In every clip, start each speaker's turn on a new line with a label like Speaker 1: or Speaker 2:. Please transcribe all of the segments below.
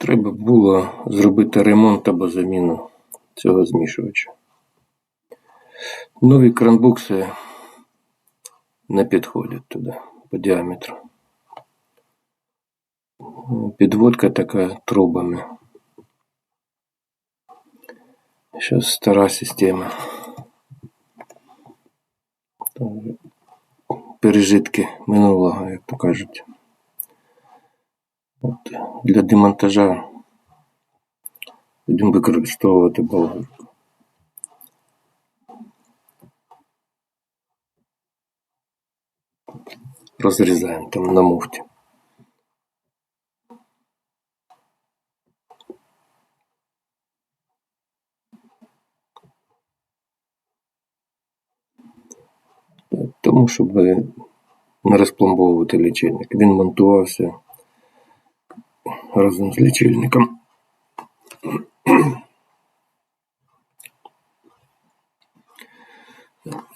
Speaker 1: Треба було зробити ремонт або заміну цього змішувача. Нові кранбукси не підходять туди по діаметру. Підводка така трубами. Зараз стара система. Пережитки минулого, як то кажуть. От, для демонтажа будемо використовувати болгарку. Розрізаємо там на муфті. Тому, щоб не розпломбовувати лічильник. Він монтувався разом з лічильником.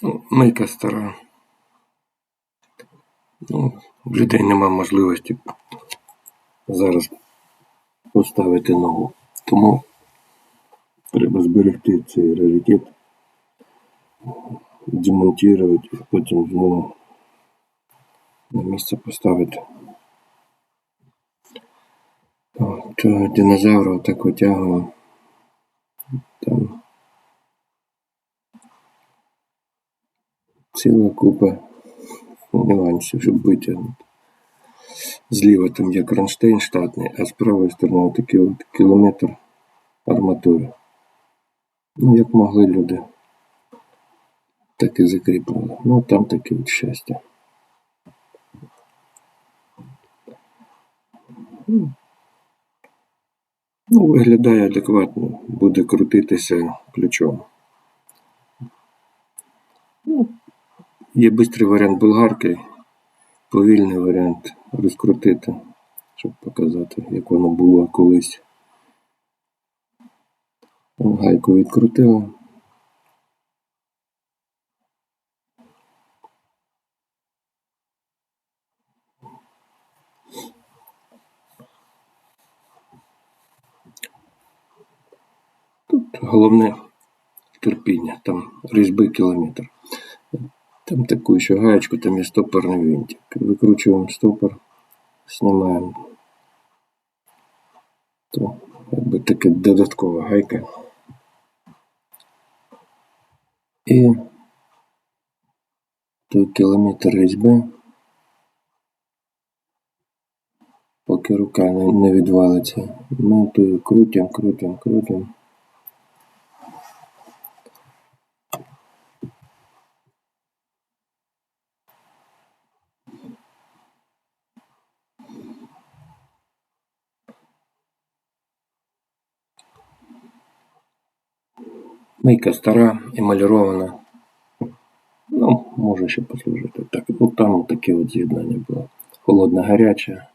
Speaker 1: Ну, Мийка стара. Ну, в людей нема можливості зараз поставити ногу. Тому треба зберегти цей раритет, демонтувати потім знову на місце поставити. Е, динозавра так витягував. Там ціла купа нюансів, щоб витягнути. Зліва там є кронштейн штатний, а з правої сторони такий от кілометр арматури. Ну, як могли люди, так і закріпили. Ну, там таке от щастя. Ну, виглядає адекватно, буде крутитися ключом. Ну, є швидкий варіант болгарки, повільний варіант розкрутити, щоб показати, як воно було колись. Гайку відкрутила. Тут головне терпіння, там різьби кілометр. Там таку ще гаечку, там є стопорний винтик. Викручуємо стопор, знімаємо. То якби таке додаткова гайка. І той кілометр різьби, поки рука не, відвалиться, ми тою крутимо, крутимо, крутимо. Мийка стара, емалірована. Ну, може ще послужити. Так, ну там таке от з'єднання було. Холодна гаряча.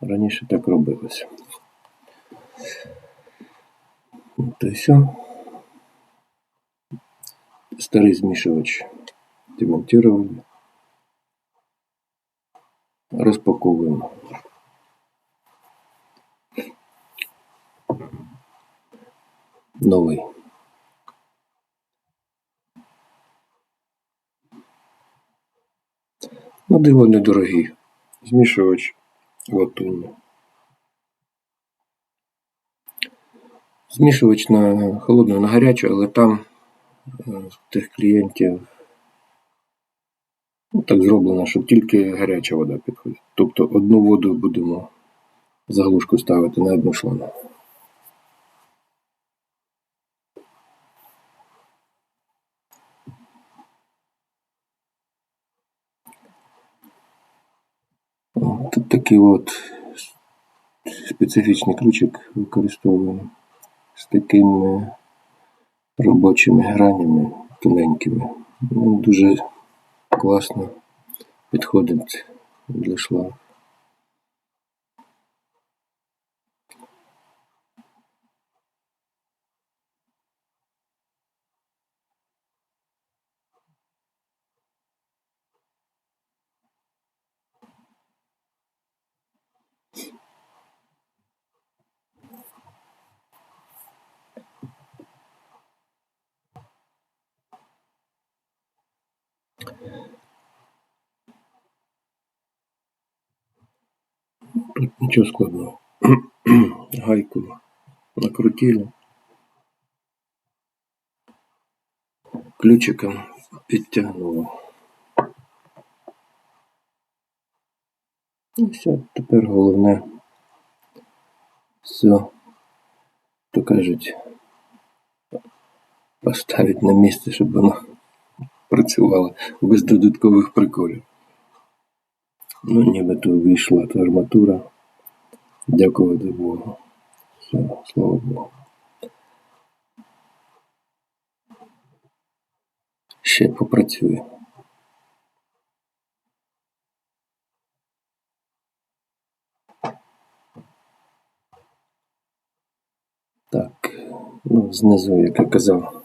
Speaker 1: Раніше так робилося. Й все. Старий змішувач демонтували. Розпаковуємо. Новий. Ну, диво недорогий. Змішувач латунний. Змішувач на холодну, на гарячу, але там е, тих клієнтів ну, так зроблено, що тільки гаряча вода підходить. Тобто одну воду будемо заглушку ставити на одну шлангу. Тут такий от специфічний ключик використовуємо з такими робочими гранями тоненькими. Він дуже класно підходить для шланг. Тут нічого складного. Гайку накрутили. Ключиком підтягнули. І все, тепер головне все, то кажуть, поставити на місце, щоб воно працювало без додаткових приколів. Ну, нібито вийшла та арматура. Дякувати Богу. Все, слава Богу. Ще попрацює. Так, ну, знизу, як я казав,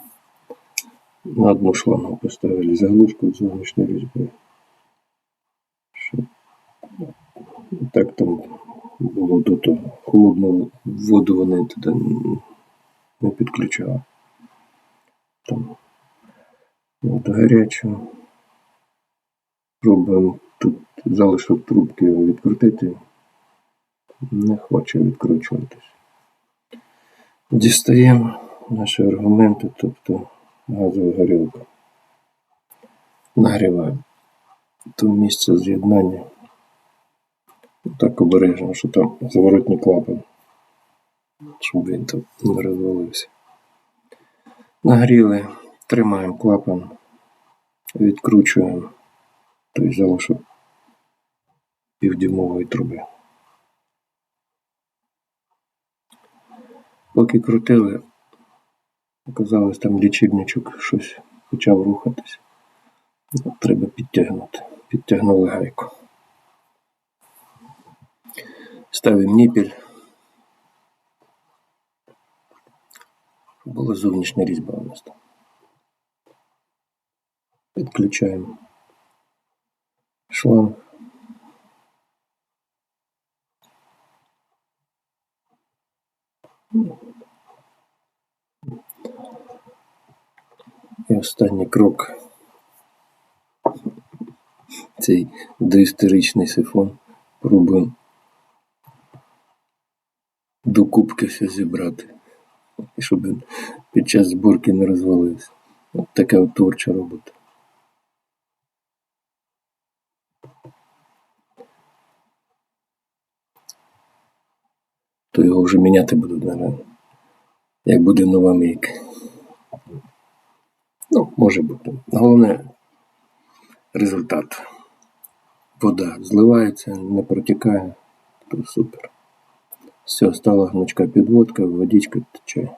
Speaker 1: на одну шлангу поставили заглушку з зовнішньої різьби. Щоб так там було до того. Холодну воду вони туди не підключали. Там от гарячу. Пробуємо тут залишок трубки відкрутити. Не хоче відкручуватись. Дістаємо наші аргументи, тобто газову горілку. Нагріваємо то місце з'єднання. Так обережно, що там зворотній клапан, щоб він там не розвалився. Нагріли, тримаємо клапан, відкручуємо той залишок півдюймової труби. Поки крутили, оказалось там лічильничок щось почав рухатись. Треба підтягнути. Підтягнули гайку. Ставимо ніпіль. Була зовнішня різьба у нас там. Підключаємо шланг. І останній крок. Цей доісторичний сифон пробуємо До кубки все зібрати, щоб під час зборки не розвалився. От така от творча робота. То його вже міняти будуть, наверное, як буде нова мийка. Ну, може бути. Головне результат. Вода зливається, не протікає, то супер. Все, стала гнучка підводка, водичка тече.